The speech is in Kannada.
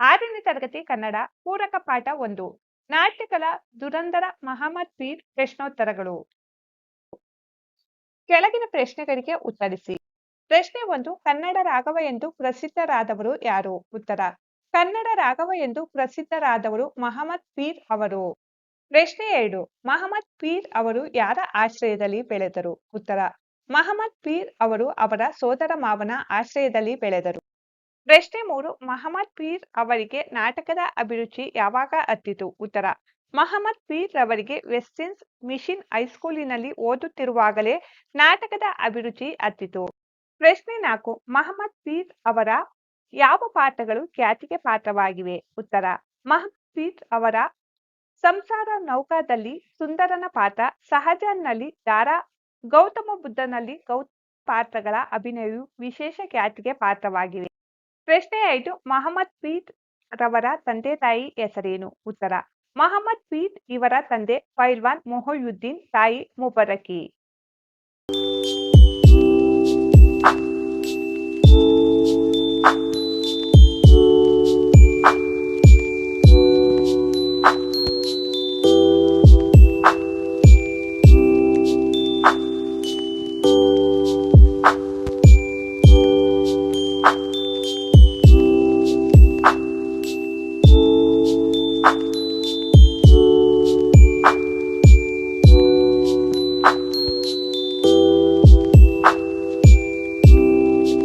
ಆರನೇ ತರಗತಿ ಕನ್ನಡ ಪೂರಕ ಪಾಠ ಒಂದು. ನಾಟ್ಯಕಲ ದುರಂದರ ಮಹಮ್ಮದ್ ಪೀರ್ ಪ್ರಶ್ನೋತ್ತರಗಳು. ಕೆಳಗಿನ ಪ್ರಶ್ನೆಗಳಿಗೆ ಉತ್ತರಿಸಿ. ಪ್ರಶ್ನೆ ಒಂದು, ಕನ್ನಡ ರಾಘವ ಎಂದು ಪ್ರಸಿದ್ಧರಾದವರು ಯಾರು? ಉತ್ತರ, ಕನ್ನಡ ರಾಘವ ಎಂದು ಪ್ರಸಿದ್ಧರಾದವರು ಮಹಮ್ಮದ್ ಪೀರ್ ಅವರು. ಪ್ರಶ್ನೆ ಎರಡು, ಮಹಮ್ಮದ್ ಪೀರ್ ಅವರು ಯಾರ ಆಶ್ರಯದಲ್ಲಿ ಬೆಳೆದರು? ಉತ್ತರ, ಮಹಮ್ಮದ್ ಪೀರ್ ಅವರು ಅವರ ಸೋದರ ಮಾವನ ಆಶ್ರಯದಲ್ಲಿ ಬೆಳೆದರು. ಪ್ರಶ್ನೆ ಮೂರು, ಮಹಮ್ಮದ್ ಪೀರ್ ಅವರಿಗೆ ನಾಟಕದ ಅಭಿರುಚಿ ಯಾವಾಗ ಹತ್ತಿತು ಉತ್ತರ, ಮಹಮ್ಮದ್ ಪೀರ್ ರವರಿಗೆ ವೆಸ್ಟಿನ್ಸ್ ಮಿಷಿನ್ ಹೈಸ್ಕೂಲಿನಲ್ಲಿ ಓದುತ್ತಿರುವಾಗಲೇ ನಾಟಕದ ಅಭಿರುಚಿ ಹತ್ತಿತು ಪ್ರಶ್ನೆ ನಾಲ್ಕು, ಮಹಮ್ಮದ್ ಪೀರ್ ಅವರ ಯಾವ ಪಾತ್ರಗಳು ಖ್ಯಾತಿಗೆ ಪಾತ್ರವಾಗಿವೆ? ಉತ್ತರ, ಮಹಮ್ಮದ್ ಪೀರ್ ಅವರ ಸಂಸಾರ ನೌಕಾದಲ್ಲಿ ಸುಂದರನ ಪಾತ್ರ, ಸಹಜನ್ನಲ್ಲಿ ದಾರಾ, ಗೌತಮ ಬುದ್ಧನಲ್ಲಿ ಗೌತಮ ಪಾತ್ರಗಳ ಅಭಿನಯವು ವಿಶೇಷ ಖ್ಯಾತಿಗೆ ಪಾತ್ರವಾಗಿವೆ. ಪ್ರಶ್ನೆ ಐದು ಮಹಮ್ಮದ್ ಫೀಟ್ ರವರ ತಂದೆ ತಾಯಿ ಹೆಸರೇನು? ಉತ್ತರ, ಮಹಮ್ಮದ್ ಫೀಟ್ ಇವರ ತಂದೆ ಪೈಲ್ವಾನ್ ಮೊಹಯುದ್ದೀನ್ ತಾಯಿ ಮುಬರಕಿ.